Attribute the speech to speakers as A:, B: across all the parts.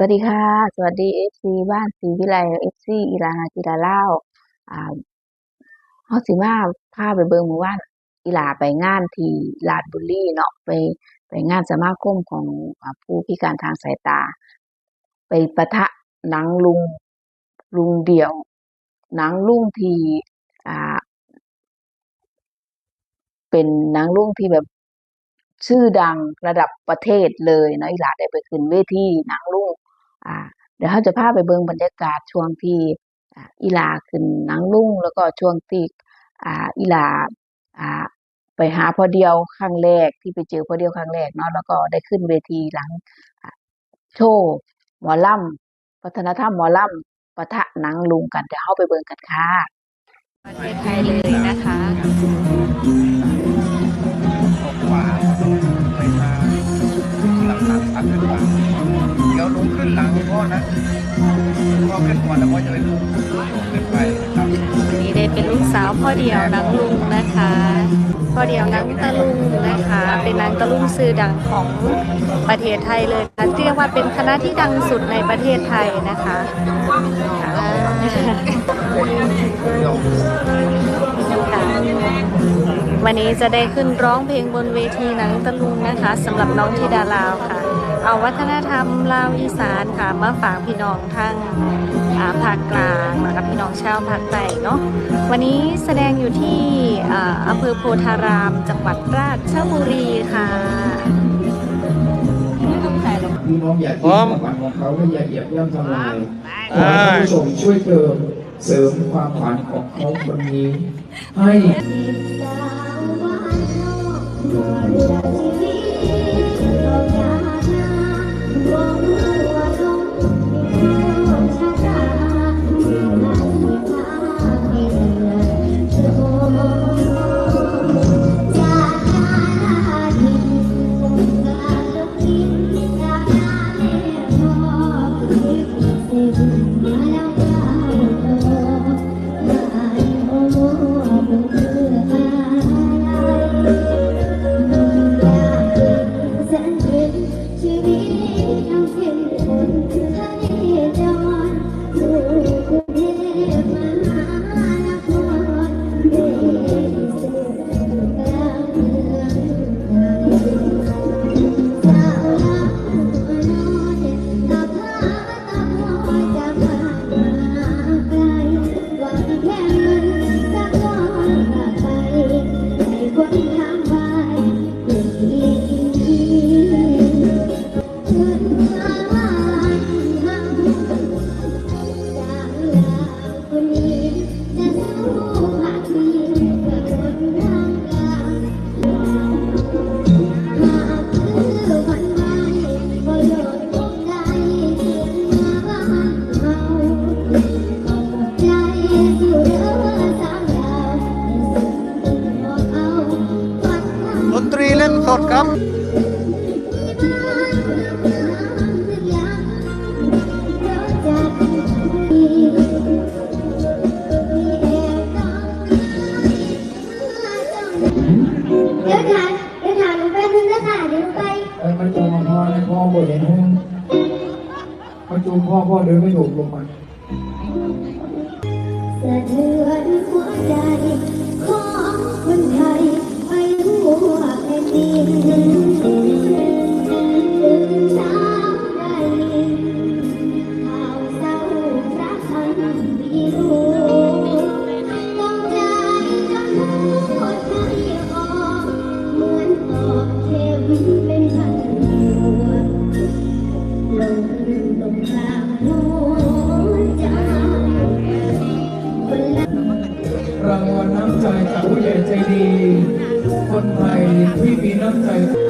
A: สวัสดีค่ะ สวัสดีเอฟซีบ้านศรีวิไลเอฟซีอีลานาจิราเล่าอ่าเฮาสิมาพาไปเบิ่งหมู่บ้านอีหลาไปงานที่ราชบุรีเนาะไปไปงานสมาคมของอผู้พิการทางสายตา ไปปะทะหนังลุงลุงเดี่ยว หนังลุงที่อ่า เป็นหนังลุงที่แบบชื่อดังระดับประเทศเลยเนาะอีหลาได้ไปขึ้นเวทีหนังลุง อ่าเดี๋ยวเราจะพาไปเบิ่งบรรยากาศช่วงที่อ่าอีหลาขึ้นหนังลุงแล้วก็ช่วงที่อ่าอีหลาอ่าไปหาพ่อเดียวครั้งแรกที่ไปเจอพ่อเดียวครั้งแรกเนาะแล้วก็ได้ขึ้นเวทีหลังอ่าโชว์หมอลำวัฒนธรรมหมอลำปะทะหนังลุงกันเดี๋ยวเราไปเบิ่งกันค่ะ
B: ประเทศไทยเลยนะคะ
C: กว่าไปมาหลังหลังพักขึ้นมาเดี๋ยว ลุงขึ้นหลังพ่อนะพ่อขึ้นก่อนแล้วพ่อจะไปลุงขึ้นไปนะครับ
B: นี่ได้เป็นลูกสาวพ่อเดียวนังลุงนะคะพ่อเดียวนังตะลุงนะคะ เป็นนางตะลุงชื่อดังของประเทศไทยเลยค่ะเรียกว่าเป็นคณะที่ดังสุดในประเทศไทยนะคะอ่าค่ะวันนี้จะได้ขึ้นร้องเพลงบนเวทีหนังตะลุงนะคะสำหรับน้องธิดาลาวค่ะ เอาวัฒนธรรมลาวอีสานค่ะมาฝากพี่น้องทั้งอ่าภาคกลางแล้วก็พี่น้องชาวภาคใต้เนาะวันนี้แสดงอยู่ที่อ่าอำเภอโพธาราม จังหวัดราชบุรีค่ะ
D: พี่น้องอย่าทิ้งความฝันของเขาและอย่าเหยียบย่ำทำลายขอให้ท่านผู้ชมช่วยเติมเสริมความฝันของเขาคนนี้ให้
E: พ่อพ่อเดินไม่ถู
D: กลงมา
E: สะเทือนหัวใจของคนไทยไปทั่วแผ่นดิน ดี คน
D: ไทยที่มีน้ำใจ
E: เ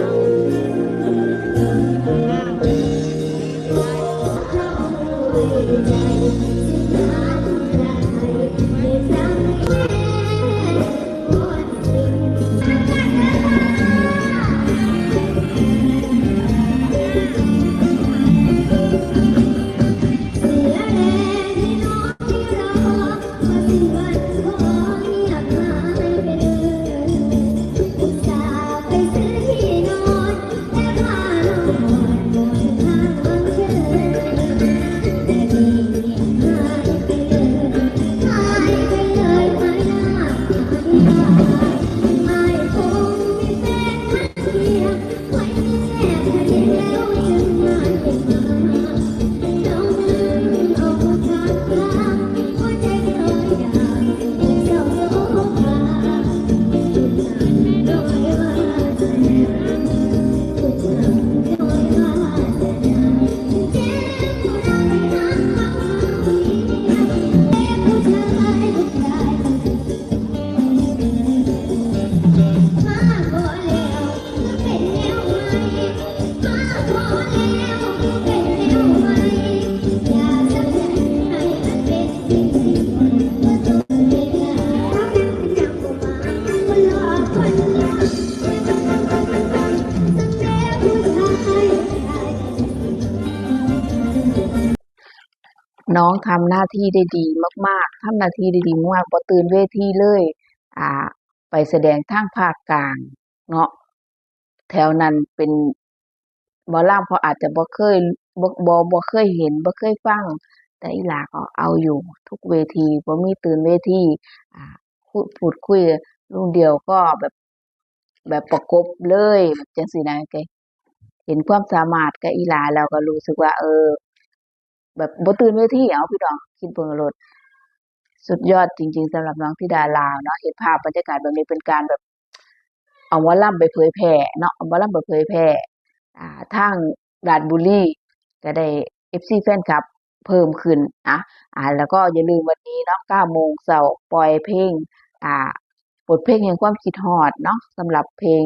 E: น้องทำ
A: หน้าที่ได้ดีมากๆทำหน้าที่ได้ดีมากบ่ตื่นเวทีเลย อ่า ไปแสดงทางภาคกลาง เนาะแถวนั้นเป็นหมอลำเขาอาจจะบ่เคยบ่บ่บ่เคยเห็นบ่เคยฟัง แต่อีหลาก็เอาอยู่ทุกเวทีบ่มีตื่นเวทีอ่าพูดพูดคุยลุงเดียวก็แบบแบบประกบเลยแบบจังซี้นะแกเห็นความสามารถกับอีหลาแล้วก็รู้สึกว่า เออ แบบบ่ตื่นเวทีเอาพี่น้องคิดเบิ่งเอาโลดสุดยอดจริง ๆสำหรับน้องธิดาลาวเนาะเห็นภาพบรรยากาศแบบนี้เป็นการแบบ เอาหมอลำไปเผยแพร่เนาะเอาหมอลำไปเผยแพร่อ่าทางราชบุรีก็ได้ FC แฟนคลับเพิ่มขึ้นนะอ่า แล้วก็อย่าลืมวันนี้เนาะ9โมงเช้าปล่อยเพลง อ่าบทเพลงแห่งความคิดฮอดเนาะสำหรับเพลง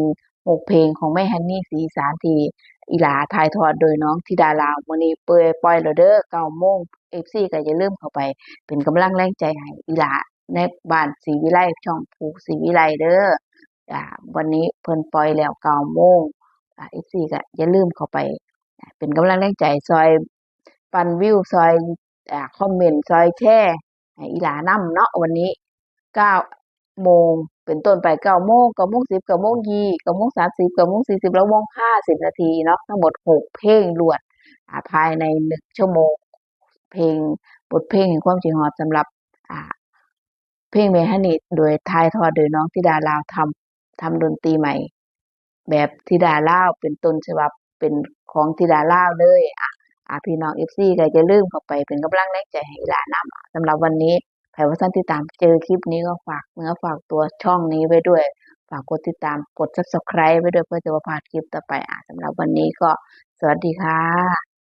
A: 6เพลงของแม่ฮันนี่ศรีสานที อีหลาถ่ายทอดโดยน้องธิดาลาวมื้อนี้เปอยปล่อยแล้วเด้อ9โมง FC ก็อย่าลืมเข้าไป เป็นกำลังแรงใจให้อีหลาในบ้านศรีวิไลช่องภูศรีวิไลเด้ออ่าวันนี้เพิ่นปล่อยแล้ว9โมงอ่า FC ก็อย่าลืมเข้าไป เป็นกำลังแรงใจซอยปันวิวซอยอ่าคอมเมนต์ซอยแชร์ให้อีหลานำเนาะวันนี้9โมง เป็นต้นไป9โมง9โมง10 9โมง20 9โมง30 9โมง40แล้วโมง50นาทีเนาะทั้งหมด6เพลงรวดอ่าภายใน1ชั่วโมง เพลงบทเพลงแห่งความคิดฮอดสำหรับอ่าเพลงแม่ฮันนี่โดยถ่ายทอดโดยน้องธิดาลาวทำทำดนตรีใหม่ แบบธิดาลาวเป็นต้นฉบับเป็นของธิดาลาวเลยอ่าอ่าพี่น้อง FC ก็อย่าลืมเข้าไปเป็นกำลังแรงใจให้หลานำสำหรับวันนี้ ใครว่าท่านติดตามเจอคลิปนี้ก็ฝากเนื้อฝากตัวช่องนี้ไว้ด้วย ฝากกดติดตามกด Subscribe ไว้ด้วยเพื่อจะบ่พลาดคลิปต่อไปอะสำหรับวันนี้ก็สวัสดีค่ะ